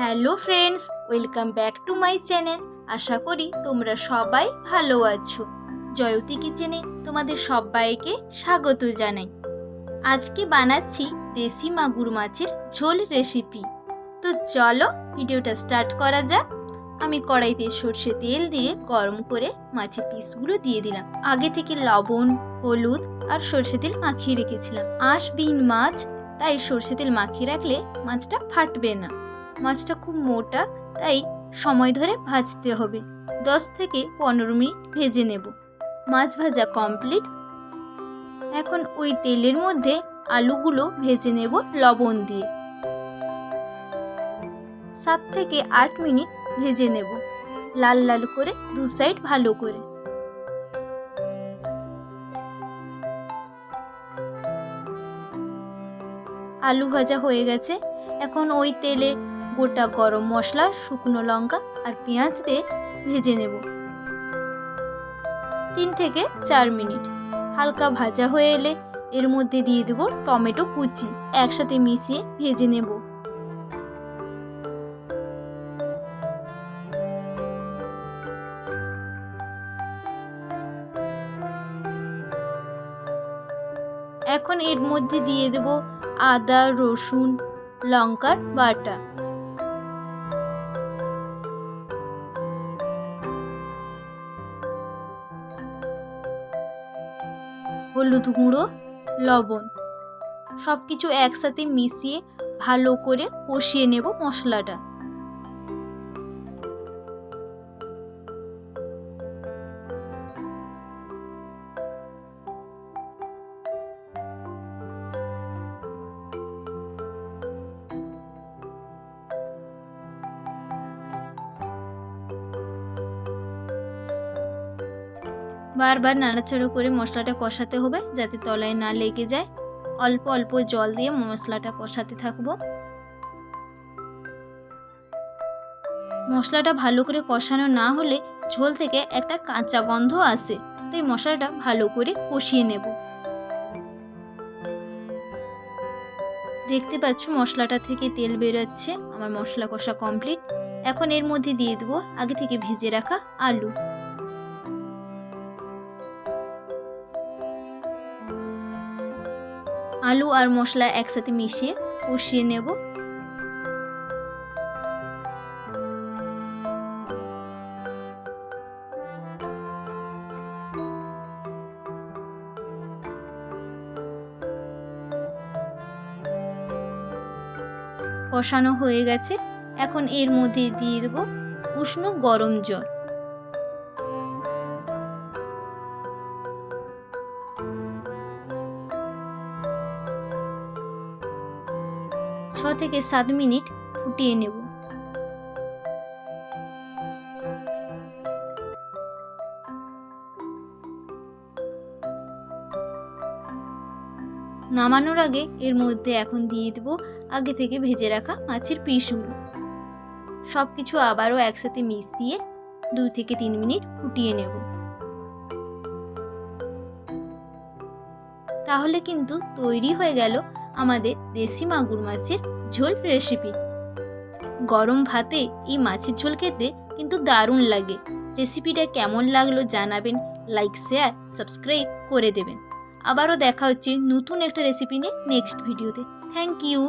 Hello friends, welcome back to my channel. আশা করি তোমরা সবাই ভালো আছো। জয়তী কিচেনে তোমাদের সবাইকে স্বাগত জানাই। আজকে বানাচ্ছি দেশি মাগুর মাছের ঝোল রেসিপি তো চলো ভিডিওটা স্টার্ট করা যাক। আমি কড়াইতে সর্ষে তেল দিয়ে গরম করে মাছের পিসগুলো দিয়ে দিলাম। আগে থেকে লবণ, হলুদ আর সর্ষে তেল মাখিয়ে রেখেছিলাম। আঁশবিহীন মাছ, তাই সর্ষে তেল মাখিয়ে রাখলে মাছটা ফাটবে না। মাছটা খুব মোটা, তাই সময় ধরে ভাজতে হবে। দশ থেকে পনেরো মিনিট ভেজে নেব। মাছ ভাজা কমপ্লিট এখন ওই তেলের মধ্যে আলুগুলো ভেজে নেব লবণ দিয়ে। সাত থেকে আট মিনিট ভেজে নেব। লাল লাল করে দু সাইড ভালো করে। আলু ভাজা হয়ে গেছে। এখন ওই তেলে গোটা গরম মশলা, শুকনো লঙ্কা আর পেঁয়াজ দিয়ে ভেজে নেব। তিন থেকে চার মিনিট। হালকা ভাজা হয়ে এলে এর মধ্যে দিয়ে দেব টমেটো কুচি, একসাথে মিশিয়ে ভেজে নেব। এখন এর মধ্যে দিয়ে দেব আদা, রসুন, লঙ্কার বাটা। হলুদ গুঁড়ো লবণ। সব কিছু একসাথে মিশিয়ে ভালো করে কষিয়ে নেব মশলাটা। বারবার নাড়াচাড়া করে মশলাটা কষাতে হবে যাতে তলায় না লেগে যায়। অল্প অল্প জল দিয়ে মশলাটা কষাতে থাকব। মশলাটা ভালো করে কষানো না হলে ঝোল থেকে একটা কাঁচা গন্ধ আসে, তাই মশলাটা ভালো করে কষিয়ে নেব। দেখতে পাচ্ছ মশলাটা থেকে তেল বেরোচ্ছে, আমার মশলা কষা কমপ্লিট। এখন এর মধ্যে দিয়ে দেবো আগে থেকে ভেজে রাখা আলু। আলু আর মশলা একসাথে মিশিয়ে কষিয়ে নেব। কষানো হয়ে গেছে। এখন এর মধ্যে দিয়ে দেবো উষ্ণ গরম জল। ছ থেকে সাত মিনিট ফুটিয়ে নেব। নামানোর আগে এর মধ্যে এখন দিয়ে দেবো আগে থেকে ভেজে রাখা মাছের পিসগুলো। সব কিছু আবারও একসাথে মিশিয়ে দুই থেকে তিন মিনিট ফুটিয়ে নেব। তাহলে কিন্তু তৈরি হয়ে গেল আমাদের দেশি মাগুর মাছের ঝোল রেসিপি গরম ভাতে এই মাছের ঝোল খেতে কিন্তু দারুণ লাগে। রেসিপিটা কেমন লাগল জানাবেন লাইক শেয়ার সাবস্ক্রাইব করে দেবেন। আবারও দেখা হচ্ছে নতুন একটা রেসিপি নিয়ে নেক্সট ভিডিওতে থ্যাংক ইউ